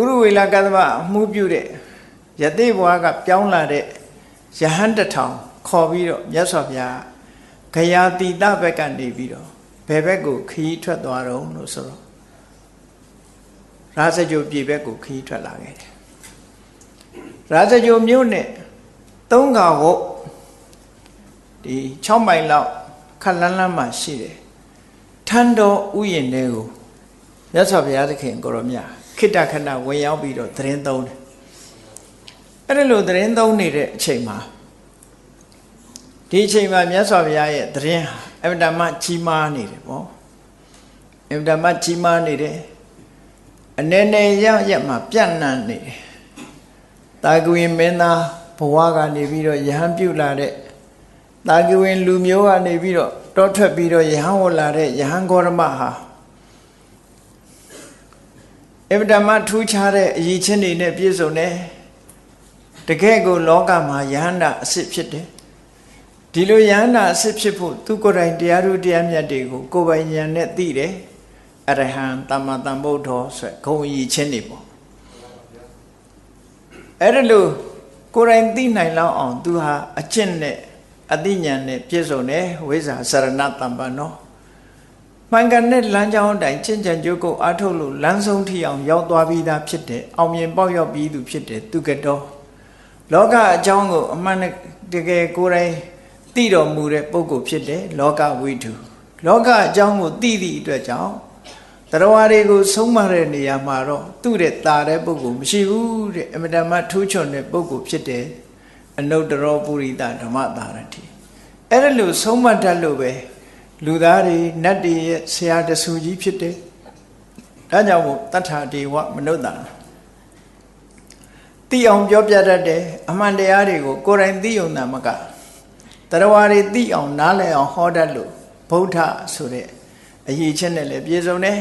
ဥရဝေလကသမအမှုပြုတဲ့ယသိဘွားကပြောင်းလာတဲ့ယဟန်တထောင်ခေါ်ပြီးတော့မြတ်စွာဘုရားဂယာတိတဘက်ကနေပြီးတော့ဘယ်ဘက်ကိုခီးထွက်သွားတော့လို့ဆိုတော့ရာဇဂိုပြည်ဘက်ကိုခီးထွက်လာခဲ့တယ်ရာဇဂိုမြို့နဲ့သုံးကဝုတ်ဒီ6မိုင်လောက်ခက်လန်းလန်းမှရှိတယ်ထန်းတော်ဥယျာဉ်တွေကိုမြတ်စွာဘုရားသခင်ကိုရောမြတ် ခိတ္တခဏဝင်ရောက်ပြီးတော့သတင်းသုံးတယ်အဲ့ဒါလိုသတင်းသုံးနေတဲ့အချိန်မှာဒီအချိန်မှာမြတ်စွာဘုရားရဲ့သတင်းဟာအမြဲတမ်းကြီးမားနေတယ်ပေါ့အမြဲတမ်းကြီးမားနေတယ်အနေနဲ့ရရက်မှာပြန့်နှံ့နေတယ်တာဂဝင်းမင်းသားဘဝကနေပြီးတော့ယဟန်ပြုလာတဲ့တာဂဝင်းလူမျိုးကနေပြီးတော့တောထွက်ပြီးတော့ယဟန်ဝလာတဲ့ယဟန်ဂေါရမဟာ အဗ္ဗဓမ္မထူးခြားတဲ့အရေးချင်းတွေနဲ့ပြည့်စုံတယ်တကယ်ကိုလောကမှာယဟန္တာအစ်စ်ဖြစ်တယ်ဒီလိုယဟန္တာအစ်စ်ဖြစ်ဖို့သူကိုယ်တိုင်တရားဓုတရားမြတ်တွေကိုကိုယ်ပိုင်ဉာဏ်နဲ့သိတယ်အရဟံသမ္မာသမ္ဗုဒ္ဓောဆိုဂုံအရေးချင်းတွေပေါ့အဲ့ဒါလို့ကိုယ်တိုင်သိနိုင်လောက်အောင်သူဟာအကျင့်နဲ့အသိဉာဏ်နဲ့ပြည့်စုံတယ်ဝိဇ္ဇာစရဏတမ္ပနော မှန်ကန်တဲ့လမ်းကြောင်းအတိုင်းချင့်ကြံကြိုးကုပ်အားထုတ်လို့လမ်းဆုံးထိအောင်ရောက်သွားပြီးသားဖြစ်တယ်အောင်မြင်ပေါက်ရောက်ပြီးသူဖြစ်တယ်သူကတော်လောကအကြောင်းကိုအမှန်တကယ်ကိုယ်တိုင်သိတော်မူတဲ့ပုဂ္ဂိုလ်ဖြစ်တယ်လောကဝိတုလောကအကြောင်းကိုသိသည့်အတွက်ကြောင့်တရားတွေကိုဆုံးမတဲ့နေရာမှာတော့သူ့တဲ့တာတဲ့ပုဂ္ဂိုလ်မရှိဘူးတဲ့အမြဲတမ်းထူးချွန်တဲ့ပုဂ္ဂိုလ်ဖြစ်တယ်အနုတ္တရောပုရိသဓမ္မတာရတိအဲ့ဒါလို့ဆုံးမတတ်လို့ပဲ လူသားတွေနတ်တွေရဲ့ဆရာတဆူကြီးဖြစ်တယ်ဒါကြောင့်မို့တထာဒေဝမနုဿာသိအောင်ပြောပြတတ်တယ်အမှန်တရားတွေကိုကိုယ်တိုင်သိုံတာမကတရားတွေသိအောင်နားလည်အောင်ဟောတတ်လို့ဗုဒ္ဓဆိုတဲ့အရေးချင်းနဲ့လည်းပြေဆုံးတယ်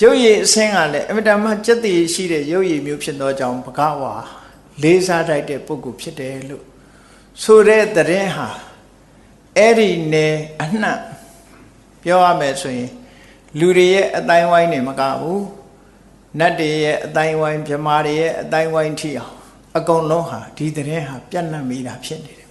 ရုပ်ရည်အစင်းကလည်းအမြဲတမ်းစက်တည်ရှိတဲ့ရုပ်ရည်မျိုးဖြစ်သောကြောင့်ဘဂဝါလေးစားထိုက်တဲ့ပုဂ္ဂိုလ်ဖြစ်တယ်လို့ဆိုတဲ့တရင်ဟာ အဲ့ဒီနယ်အနှံ့ပြောရမယ်ဆိုရင် လူတွေရဲ့အတိုင်းဝိုင်းနေမကဘူးနတ်တွေရဲ့အတိုင်းဝိုင်းမြမာတွေရဲ့အတိုင်းဝိုင်းထိအောင်အကုန်လုံးဟာဒီတရင်ဟာပြန့်နှံ့မိတာဖြစ်နေတယ်